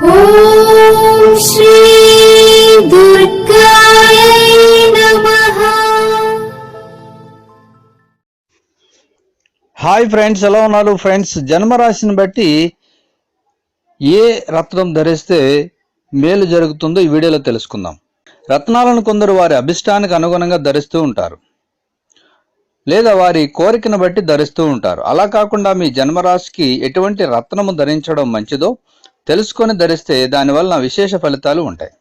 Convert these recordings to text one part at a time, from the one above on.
Hi friends ఎలా ఉన్నారు friends? జన్మరాశిని బట్టి ఏ రత్నం ధరిస్తే మేలు జరుగుతుందో ఈ వీడియోలో తెలుసుకుందాం. రత్నాలను కొందరు వారి అభిష్టానికి అనుగుణంగా ధరిస్తూ ఉంటారు. లేదా వారి కోరికను బట్టి ధరిస్తూ ఉంటారు. అలా కాకుండా మీ జన్మరాశికి ఎటువంటి రత్నము ధరించడం మంచిదో తెలుసుకొని ధరిస్తే దానివల్ల విశేష ఫలితాలు ఉంటాయి.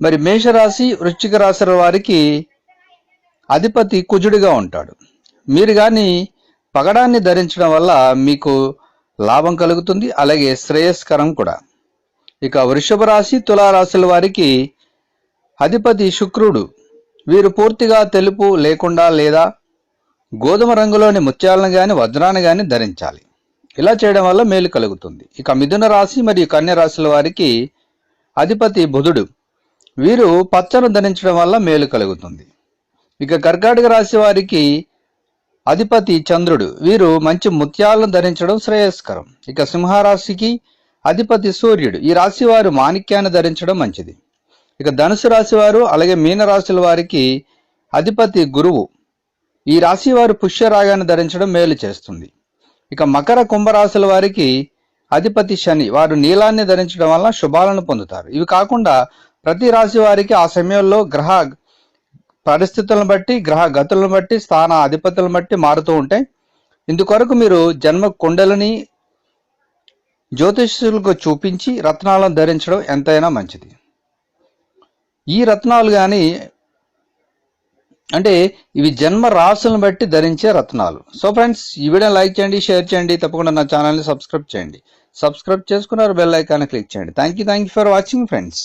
మరి మేషరాశి వృశ్చిక రాశుల వారికి అధిపతి కుజుడిగా ఉంటాడు. మీరు కానీ పగడాన్ని ధరించడం వల్ల మీకు లాభం కలుగుతుంది అలాగే శ్రేయస్కరం కూడా. ఇక వృషభ రాశి తులారాశుల వారికి అధిపతి శుక్రుడు. వీరు పూర్తిగా తెలుపు లేకుండా లేదా గోధుమ రంగులోని ముత్యాలను కానీ వజ్రాన్ని కానీ ధరించాలి. ఇలా చేయడం వల్ల మేలు కలుగుతుంది. ఇక మిథున రాశి మరియు కన్య రాశుల వారికి అధిపతి బుధుడు. వీరు పచ్చను ధరించడం వల్ల మేలు కలుగుతుంది. ఇక కర్కాటక రాశి వారికి అధిపతి చంద్రుడు. వీరు మంచి ముత్యాలను ధరించడం శ్రేయస్కరం. ఇక సింహరాశికి అధిపతి సూర్యుడు. ఈ రాశి వారు మాణిక్యాన్ని ధరించడం మంచిది. ఇక ధనుసు రాశి వారు అలాగే మీన రాశుల వారికి అధిపతి గురువు. ఈ రాశి వారు పుష్యరాగాన్ని ధరించడం మేలు చేస్తుంది. ఇక మకర కుంభరాశుల వారికి అధిపతి శని వారు నీలాన్ని ధరించడం వల్ల శుభాలను పొందుతారు. ఇవి కాకుండా ప్రతి రాశి వారికి ఆ సమయంలో గ్రహ పరిస్థితులను బట్టి గ్రహ గతులను బట్టి స్థాన అధిపతులను బట్టి మారుతూ ఉంటాయి. ఇందుకొరకు మీరు జన్మ కుండలని జ్యోతిష్యులకు చూపించి రత్నాలను ధరించడం ఎంతైనా మంచిది. ఈ రత్నాలు కానీ అంటే ఇవి జన్మ రాసులను బట్టి ధరించే రత్నాలు. సో ఫ్రెండ్స్ ఈ వీడియో లైక్ చేయండి షేర్ చేయండి తప్పకుండా నా ఛానల్ని సబ్స్క్రైబ్ చేయండి. సబ్స్క్రైబ్ చేసుకున్నారు బెల్ ఐకాన్ క్లిక్ చేయండి. Thank you thank you for watching friends